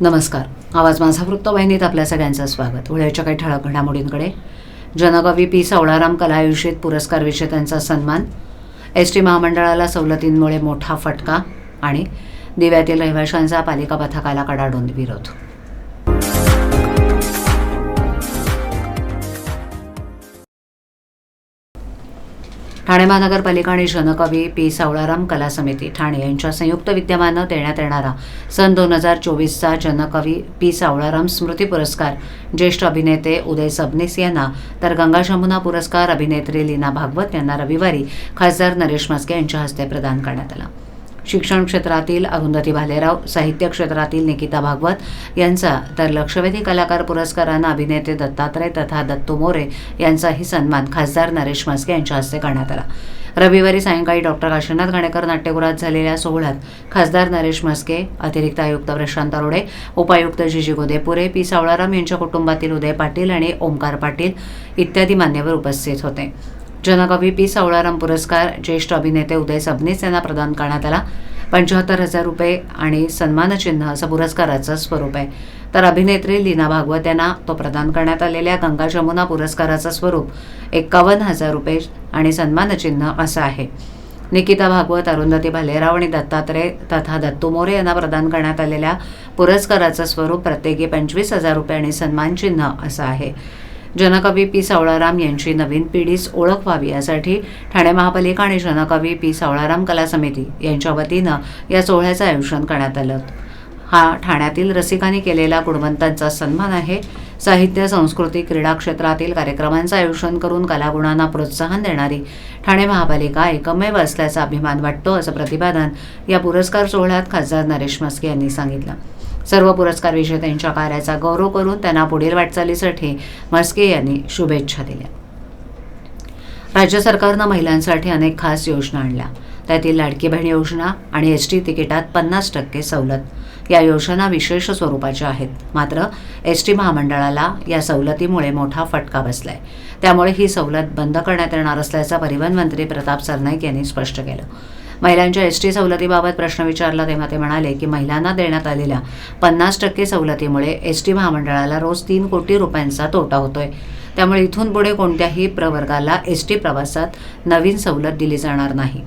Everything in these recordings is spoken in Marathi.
नमस्कार. आवाज माझा वृत्तवाहिनीत आपल्या सगळ्यांचं स्वागत. वेळेच्या काही ठळक घडामोडींकडे. जनकवी पी. सावळाराम कला आयुष्यात पुरस्कार विजेत्यांचा सन्मान. एस टी महामंडळाला सवलतींमुळे मोठा फटका आणि दिव्यातील रहिवाशांचा पालिका पथकाला कडाडून विरोध. ठाणे महानगरपालिका आणि जनकवी पी. सावळाराम कला समिती ठाणे यांच्या संयुक्त विद्यमानं देण्यात येणारा सन दोन हजार चोवीसचा जनकवी पी. सावळाराम स्मृती पुरस्कार ज्येष्ठ अभिनेते उदय सबनीस यांना तर गंगा शमुना पुरस्कार अभिनेत्री लीना भागवत यांना रविवारी खासदार नरेश म्हस्के यांच्या हस्ते प्रदान करण्यात आला. शिक्षण क्षेत्रातील अरुंधती भालेराव साहित्य क्षेत्रातील निकिता भागवत यांचा तर लक्षवेधी कलाकार पुरस्कारानं अभिनेते दत्तात्रय तथा दत्तू मोरे यांचाही सन्मान खासदार नरेश म्हस्के यांच्या हस्ते करण्यात आला. रविवारी सायंकाळी डॉक्टर काशीनाथ घाणेकर नाट्यगृहात झालेल्या सोहळ्यात खासदार नरेश म्हस्के अतिरिक्त आयुक्त प्रशांत अरोडे उपायुक्त जिजी गोदेपुरे पी. सावळाराम यांच्या कुटुंबातील उदय पाटील आणि ओमकार पाटील इत्यादी मान्यवर उपस्थित होते. जनकवी पी. सावळाराम पुरस्कार ज्येष्ठ अभिनेते उदय सबनीस यांना प्रदान करण्यात आला. पंच्याहत्तर हजार रुपये आणि सन्मानचिन्ह असं पुरस्काराचं स्वरूप आहे. तर अभिनेत्री लीना भागवत यांना तो प्रदान करण्यात आलेल्या गंगा जमुना पुरस्काराचं स्वरूप एक्कावन्न हजार रुपये आणि सन्मानचिन्ह असं आहे. निकिता भागवत अरुंधती भालेराव आणि दत्तात्रय तथा दत्तू मोरे यांना प्रदान करण्यात आलेल्या पुरस्काराचं स्वरूप प्रत्येकी पंचवीस हजार रुपये आणि सन्मानचिन्ह असं आहे. जनकवी पी. सावळाराम यांची नवीन पिढीस ओळख व्हावी यासाठी ठाणे महापालिका आणि जनकवी पी. सावळाराम कला समिती यांच्या वतीनं या सोहळ्याचं आयोजन करण्यात आलं. हा ठाण्यातील रसिकांनी केलेला गुणवंतांचा सन्मान आहे. साहित्य संस्कृती क्रीडा क्षेत्रातील कार्यक्रमांचं आयोजन करून कलागुणांना प्रोत्साहन देणारी ठाणे महापालिका एकमेव असल्याचा अभिमान वाटतो असं प्रतिपादन या पुरस्कार सोहळ्यात खासदार नरेश म्हस्के यांनी सांगितलं. सर्व पुरस्कार विजेत्यांच्या कार्याचा गौरव करून त्यांना पुढील वाटचालीसाठी म्हस्के यांनी शुभेच्छा दिल्या. राज्य सरकारनं महिलांसाठी अनेक खास योजना आणल्या. त्यातील लाडकी बहीण योजना आणि एस टी तिकिटात पन्नास टक्के सवलत. या योजना विशेष स्वरूपाच्या आहेत. मात्र एस टी महामंडळाला या सवलतीमुळे मोठा फटका बसलाय. त्यामुळे ही सवलत बंद करण्यात येणार असल्याचं परिवहन मंत्री प्रताप सरनाईक यांनी स्पष्ट केलं. महिलांच्या एस टी सवलतीबाबत प्रश्न विचारला तेव्हा ते म्हणाले की महिलांना देण्यात आलेल्या पन्नास टक्के सवलतीमुळे एस टी महामंडळाला रोज तीन कोटी रुपयांचा तोटा होतोय. त्यामुळे इथून पुढे कोणत्याही प्रवर्गाला एस टी प्रवासात नवीन सवलत दिली जाणार नाही.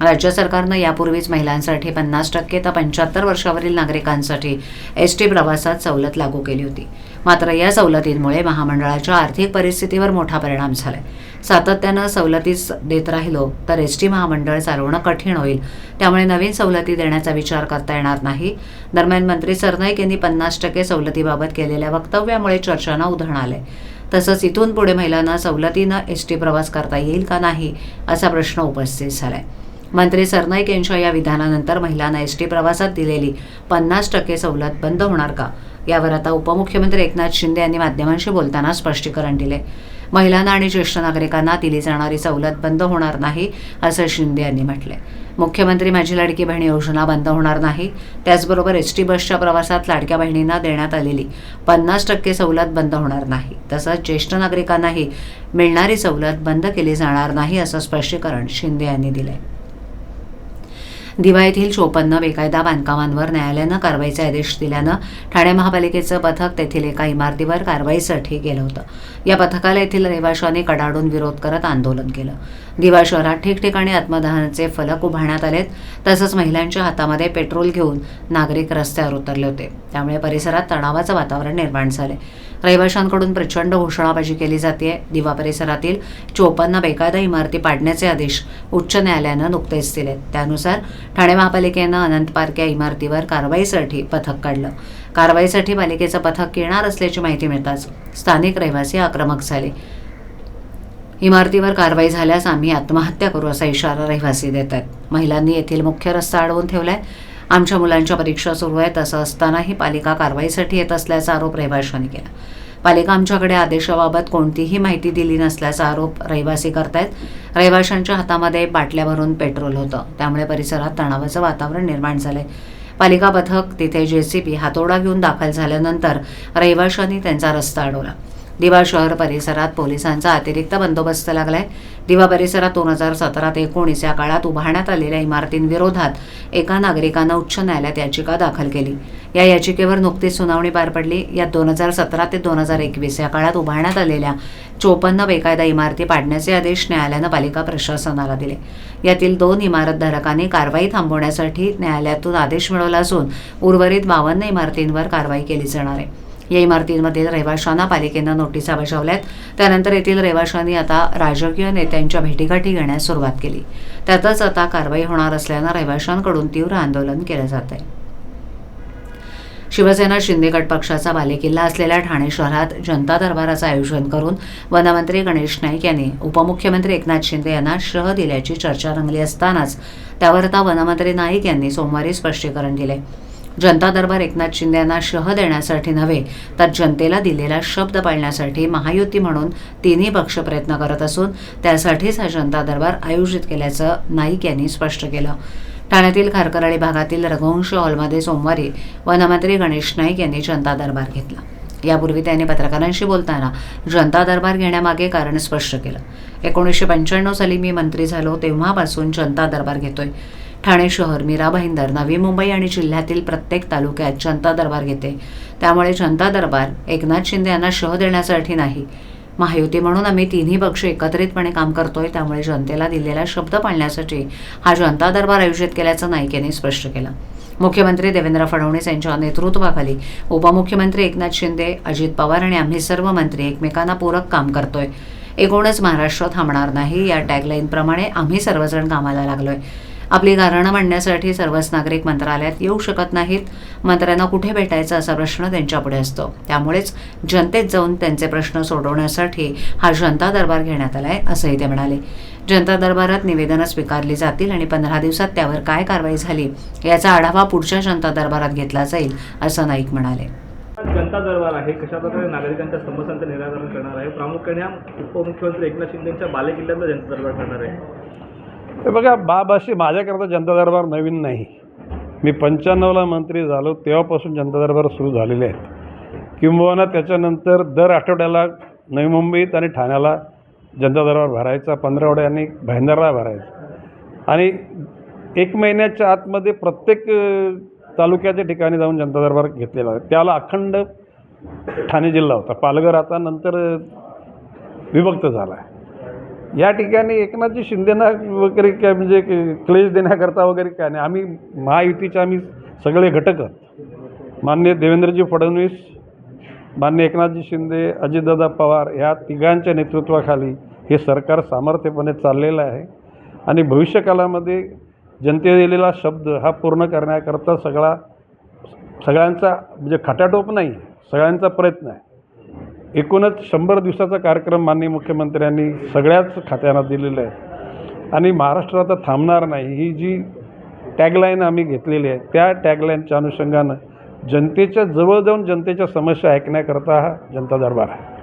राज्य सरकारनं यापूर्वीच महिलांसाठी पन्नास टक्के तर पंच्याहत्तर वर्षावरील नागरिकांसाठी एस टी प्रवासात सवलत लागू केली होती. मात्र या सवलतींमुळे महामंडळाच्या आर्थिक परिस्थितीवर मोठा परिणाम झालाय. सातत्यानं सवलतीच देत राहिलो तर एस टी महामंडळ चालवणं कठीण होईल. त्यामुळे नवीन सवलती देण्याचा विचार करता येणार नाही. दरम्यान मंत्री सरनाईक यांनी पन्नास टक्के सवलतीबाबत केलेल्या वक्तव्यामुळे चर्चांना उधाण आलंय. तसंच इथून पुढे महिलांना सवलतीनं एस टी प्रवास करता येईल का नाही असा प्रश्न उपस्थित झालाय. मंत्री सरनाईक यांच्या या विधानानंतर महिलांना एस टी प्रवासात दिलेली पन्नास टक्के सवलत बंद होणार का? यावर आता उपमुख्यमंत्री एकनाथ शिंदे यांनी माध्यमांशी बोलताना स्पष्टीकरण दिले. महिलांना आणि ज्येष्ठ नागरिकांना दिली जाणारी सवलत बंद होणार नाही असं शिंदे यांनी म्हटलंय मुख्यमंत्री माझी लाडकी बहीण योजना बंद होणार नाही. त्याचबरोबर एस टी बसच्या प्रवासात लाडक्या बहिणींना देण्यात आलेली पन्नास टक्के सवलत बंद होणार नाही. तसंच ज्येष्ठ नागरिकांनाही मिळणारी सवलत बंद केली जाणार नाही असं स्पष्टीकरण शिंदे यांनी दिलंय. दिवा येथील चोपन्न बेकायदा बांधकामांवर न्यायालयानं कारवाईचे आदेश दिल्यानं ठाणे महापालिकेचं पथक तेथील एका इमारतीवर कारवाईसाठी गेलं होतं. या पथकाला येथील रहिवाशांनी कडाडून विरोध करत आंदोलन केलं. दिवा शहरात ठिकठिकाणी आत्मदहनाचे फलक उभारण्यात आलेत तसंच महिलांच्या हातामध्ये पेट्रोल घेऊन नागरिक रस्त्यावर उतरले होते. त्यामुळे परिसरात तणावाचं वातावरण निर्माण झाले रहिवाशांकडून प्रचंड घोषणाबाजी केली जाते दिवा परिसरातील चोपन्न बेकायदा इमारती पाडण्याचे आदेश उच्च न्यायालयानं नुकतेच दिले त्यानुसार ठाणे महापालिकेनं अनंत पार्क या इमारतीवर कारवाईसाठी पथक काढलं. कारवाईसाठी पालिकेचं पथक येणार असल्याची माहिती मिळताच स्थानिक रहिवासी आक्रमक झाले. इमारतीवर कारवाई झाल्यास आम्ही आत्महत्या करू असा इशारा रहिवासी देत आहेत महिलांनी येथील मुख्य रस्ता अडवून ठेवलाय. आमच्या मुलांच्या परीक्षा सुरू आहेत असं असतानाही पालिका कारवाईसाठी येत असल्याचा आरोप रहिवाशांनी केला. पालिका आमच्याकडे आदेशाबाबत कोणतीही माहिती दिली नसल्याचा आरोप रहिवासी करतायत. रहिवाशांच्या हातामध्ये बाटल्या भरून पेट्रोल होतं. त्यामुळे परिसरात तणावाचं वातावरण निर्माण झालंय. पालिका पथक तिथे जेसीबी हातोडा घेऊन दाखल झाल्यानंतर रहिवाशांनी त्यांचा रस्ता अडवला. दिवा शहर परिसरात पोलिसांचा अतिरिक्त बंदोबस्त लागलाय. दिवा परिसरात दोन हजार सतरा ते एकोणीस या काळात उभारण्यात आलेल्या इमारतींविरोधात एका नागरिकानं उच्च न्यायालयात याचिका दाखल केली. या याचिकेवर नुकतीच सुनावणी पार पडली. यात दोन हजार सतरा ते दोन हजार एकवीस या काळात उभारण्यात आलेल्या चोपन्न बेकायदा इमारती पाडण्याचे आदेश न्यायालयानं पालिका प्रशासनाला दिले. यातील दोन इमारतधारकांनी कारवाई थांबवण्यासाठी न्यायालयातून आदेश मिळवला असून उर्वरित बावन्न इमारतींवर कारवाई केली जाणार आहे. या इमारतींमधील रहिवाशांना पालिकेनं नोटिसा बजावल्यात. त्यानंतर येथील रहिवाशांनी आता राजकीय नेत्यांच्या भेटीगाठी घेण्यास सुरुवात केली. त्यातच आता कारवाई होणार असल्यानं रहिवाशांकडून तीव्र आंदोलन केलं जात आहे शिवसेना शिंदे गट पक्षाचा बालेकिल्ला असलेल्या ठाणे शहरात जनता दरबाराचं आयोजन करून वनमंत्री गणेश नाईक यांनी उपमुख्यमंत्री एकनाथ शिंदे यांना शह दिल्याची चर्चा रंगली असतानाच त्यावर आता वनमंत्री नाईक यांनी सोमवारी स्पष्टीकरण दिले जनता दरबार एकनाथ शिंदे यांना शह देण्यासाठी नव्हे तर जनतेला दिलेला शब्द पाळण्यासाठी महायुती म्हणून तिन्ही पक्ष प्रयत्न करत असून त्यासाठीच हा जनता दरबार आयोजित केल्याचं नाईक यांनी स्पष्ट केलं. ठाण्यातील खारकराळी भागातील रघुवंश हॉलमध्ये सोमवारी वनमंत्री गणेश नाईक यांनी जनता दरबार घेतला. यापूर्वी त्यांनी पत्रकारांशी बोलताना जनता दरबार घेण्यामागे कारण स्पष्ट केलं. एकोणीसशे पंच्याण्णव साली मी मंत्री झालो तेव्हापासून जनता दरबार घेतोय. ठाणे शहर मीरा भाईंदर नवी मुंबई आणि जिल्ह्यातील प्रत्येक तालुक्यात जनता दरबार घेते. त्यामुळे जनता दरबार एकनाथ शिंदे यांना शह देण्यासाठी नाही. महायुती म्हणून आम्ही तिन्ही पक्ष एकत्रितपणे काम करतोय त्यामुळे जनतेला दिलेला शब्द पाळण्यासाठी हा जनता दरबार आयोजित केल्याचं नाईक यांनी स्पष्ट केलं. मुख्यमंत्री देवेंद्र फडणवीस यांच्या नेतृत्वाखाली उपमुख्यमंत्री एकनाथ शिंदे अजित पवार आणि आम्ही सर्व मंत्री एकमेकांना पूरक काम करतोय. एकूणच महाराष्ट्र थांबणार नाही या टॅगलाईनप्रमाणे आम्ही सर्वजण कामाला लागलोय. आपली कारणं मांडण्यासाठी सर्वच नागरिक मंत्रालयात येऊ शकत नाहीत. मंत्र्यांना कुठे भेटायचा असा प्रश्न त्यांच्यापुढे असतो. त्यामुळेच जनतेत जाऊन त्यांचे प्रश्न सोडवण्यासाठी हा जनता दरबार घेण्यात आला आहे असंही ते म्हणाले. जनता दरबारात निवेदनं स्वीकारली जातील आणि पंधरा दिवसात त्यावर काय कारवाई झाली याचा आढावा पुढच्या जनता दरबारात घेतला जाईल असं नाईक म्हणाले. जनता दरबार आहे कशा प्रकारे नागरिकांच्या समस्यांचं निराकरण करणार आहे? प्रामुख्याने उपमुख्यमंत्री एकनाथ शिंदेच्या बालेकिल्ल्यातला जनता दरबार करणार आहे. हे बघा बाबाशी माझ्याकरता जनता दरबार नवीन नाही. मी पंच्याण्णवला मंत्री झालो तेव्हापासून जनता दरबार सुरू झालेले आहेत. किंबहुना त्याच्यानंतर दर आठवड्याला नवी मुंबईत आणि ठाण्याला जनता दरबार भरायचा पंधरावड्याने भाईंदरला भरायचा. आणि एक महिन्याच्या आतमध्ये प्रत्येक तालुक्याच्या ठिकाणी जाऊन जनता दरबार घेतलेला आहे. त्याला अखंड ठाणे जिल्हा होता. पालघर आता नंतर विभक्त झाला आहे. या ठिकाणी एकनाथजी शिंदेना वगैरे काय म्हणजे क- क्लेश देण्याकरता वगैरे काय नाही. आम्ही महायुतीचे आम्ही सगळे घटक मान्य देवेंद्रजी फडणवीस मान्य एकनाथजी शिंदे अजितदादा पवार या तिघांच्या नेतृत्वाखाली हे सरकार सामर्थ्यपणे चाललेलं आहे. आणि भविष्यकालामध्ये जनते दिलेला शब्द हा पूर्ण करण्याकरता सगळा सगळ्यांचा म्हणजे खटाटोप नाही सगळ्यांचा प्रयत्न आहे. एकूणच शंभर दिवसाचा कार्यक्रम माननीय मुख्यमंत्र्यांनी सगळ्याच खात्यांना दिलेला आहे. आणि महाराष्ट्र आता थांबणार नाही. ही जी टॅगलाईन आम्ही घेतलेली आहे त्या टॅगलाईनच्या अनुषंगानं जनतेच्या जवळ जाऊन जनतेच्या समस्या ऐकण्याकरता हा जनता दरबार आहे.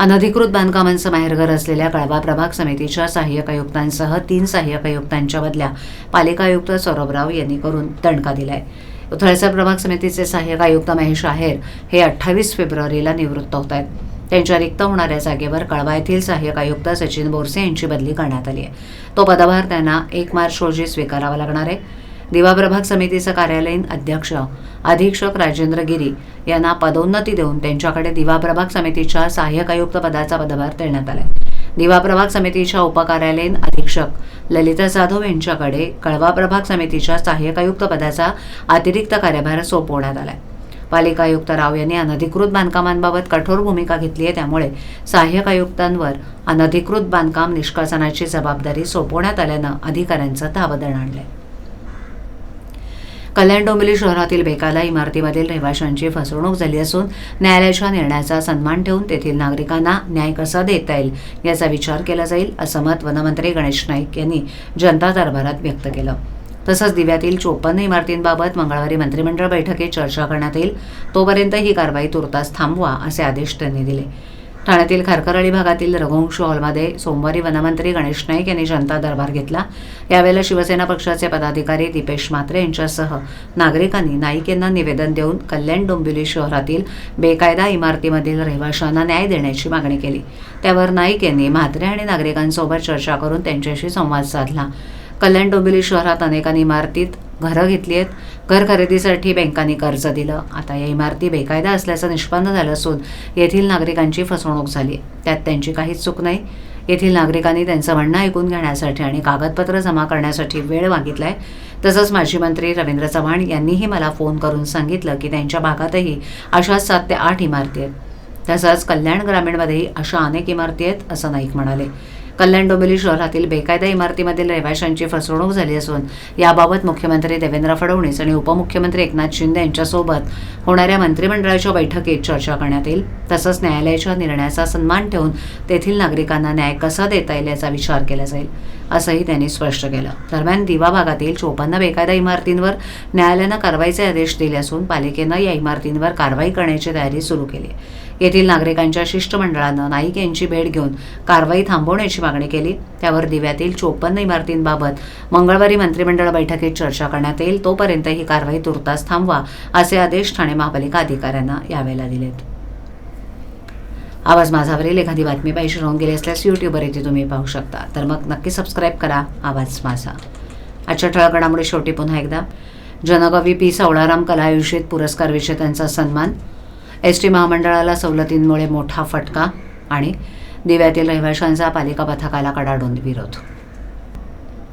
अनधिकृत बांधकामांचं माहेरघर असलेल्या कळवा प्रभाग समितीच्या सहाय्यक आयुक्तांसह तीन सहाय्यक आयुक्तांच्या बदल्या पालिका आयुक्त सौरभराव यांनी करून दणका आहे उथळसर प्रभाग समितीचे सहाय्यक आयुक्त महेश आहेर हे अठ्ठावीस फेब्रुवारीला निवृत्त होत आहेत. त्यांच्या रिक्त होणाऱ्या जागेवर कळवा येथील सहाय्यक आयुक्त सचिन बोरसे यांची बदली करण्यात आली आहे. तो पदभार त्यांना एक मार्च रोजी स्वीकारावा लागणार आहे. दिवा प्रभाग समितीचं कार्यालयीन अध्यक्ष अधीक्षक राजेंद्र गिरी यांना पदोन्नती देऊन त्यांच्याकडे दिवा प्रभाग समितीच्या सहाय्यक आयुक्त पदाचा पदभार देण्यात आलाय. दिवा प्रभाग समितीच्या उपकार्यालयीन अधीक्षक ललिता जाधव यांच्याकडे कळवा प्रभाग समितीच्या सहाय्यक आयुक्त पदाचा अतिरिक्त कार्यभार सोपवण्यात आलाय. पालिका आयुक्त राव यांनी अनधिकृत बांधकामांबाबत कठोर भूमिका घेतली आहे त्यामुळे सहाय्यक आयुक्तांवर अनधिकृत बांधकाम निष्कासनाची जबाबदारी सोपवण्यात आल्यानं अधिकाऱ्यांचं धावदळ आणलंय. कल्याण डोंबिवली शहरातील बेकाला इमारतीमधील रहिवाशांची फसवणूक झाली असून न्यायालयाच्या निर्णयाचा सन्मान ठेवून तेथील नागरिकांना न्याय कसा देता येईल याचा विचार केला जाईल असं मत वनमंत्री गणेश नाईक यांनी जनता दरबारात व्यक्त केलं. तसंच दिव्यातील चोपन्न इमारतींबाबत मंगळवारी मंत्रिमंडळ बैठकीत चर्चा करण्यात येईल तोपर्यंत ही कारवाई तुर्तास थांबवा असे आदेश त्यांनी दिले. ठाण्यातील खारकरळी भागातील रघुवंश हॉलमध्ये सोमवारी वनमंत्री गणेश नाईक यांनी जनता दरबार घेतला. यावेळेला शिवसेना पक्षाचे पदाधिकारी दीपेश म्हात्रे यांच्यासह नागरिकांनी नाईक यांना निवेदन देऊन कल्याण डोंबिवली शहरातील बेकायदा इमारतीमधील रहिवाशांना न्याय देण्याची मागणी केली. त्यावर नाईक यांनी म्हात्रे आणि नागरिकांसोबत चर्चा करून त्यांच्याशी संवाद साधला. कल्याण डोंबिवली शहरात अनेकांनी इमारतीत घरं घेतली आहेत. घर खरेदीसाठी बँकांनी कर्ज दिलं. आता या इमारती बेकायदा असल्याचं निष्पन्न झालं असून येथील नागरिकांची फसवणूक झाली. त्यात त्यांची काहीच चूक नाही. येथील नागरिकांनी त्यांचं म्हणणं ऐकून घेण्यासाठी आणि कागदपत्र जमा करण्यासाठी वेळ मागितला आहे तसंच माजी मंत्री रवींद्र चव्हाण यांनीही मला फोन करून सांगितलं की त्यांच्या भागातही अशा सात ते आठ इमारती आहेत. तसंच कल्याण ग्रामीणमध्येही अशा अनेक इमारती आहेत असं नाईक म्हणाले. कल्याण डोंबिवली शहरातील बेकायदा इमारतीमधील रहिवाशांची फसवणूक झाली असून याबाबत मुख्यमंत्री देवेंद्र फडणवीस आणि उपमुख्यमंत्री एकनाथ शिंदे यांच्यासोबत होणाऱ्या मंत्रिमंडळाच्या बैठकीत चर्चा करण्यात येईल. तसंच न्यायालयाच्या निर्णयाचा सन्मान ठेवून तेथील नागरिकांना न्याय कसा देता येईल याचा विचार केला जाईल असंही त्यांनी स्पष्ट केलं. दरम्यान दिवा भागातील चोपन्न बेकायदा इमारतींवर न्यायालयानं कारवाईचे आदेश दिले असून पालिकेनं या इमारतींवर कारवाई करण्याची तयारी सुरू केली आहे. येथील नागरिकांच्या शिष्टमंडळानं नाईक यांची भेट घेऊन कारवाई थांबवण्याची मागणी केली. त्यावर दिव्यातील चोपन्न इमारतींबाबत मंगळवारी मंत्रिमंडळ बैठकीत चर्चा करण्यात येईल. तोपर्यंत ही कारवाई तुर्तास थांबवा असे आदेश ठाणे महापालिका अधिकाऱ्यांना यावेळेला दिलेत. आवाज माझावरील एखादी बातमी पाहिजे राहून गेली असल्यास यूट्यूबवर येथे तुम्ही पाहू शकता. तर मग नक्की सबस्क्राईब करा. आवाज माझा. आजच्या ठळक घडामोडी शेवटी पुन्हा एकदा. जनकवी पी. सावळाराम कला आयुष्यात पुरस्कार विजेत्यांचा सन्मान. एस टी महामंडळाला सवलतींमुळे मोठा फटका आणि दिव्यातील रहिवाशांचा पालिका पथकाला कडाडून विरोध.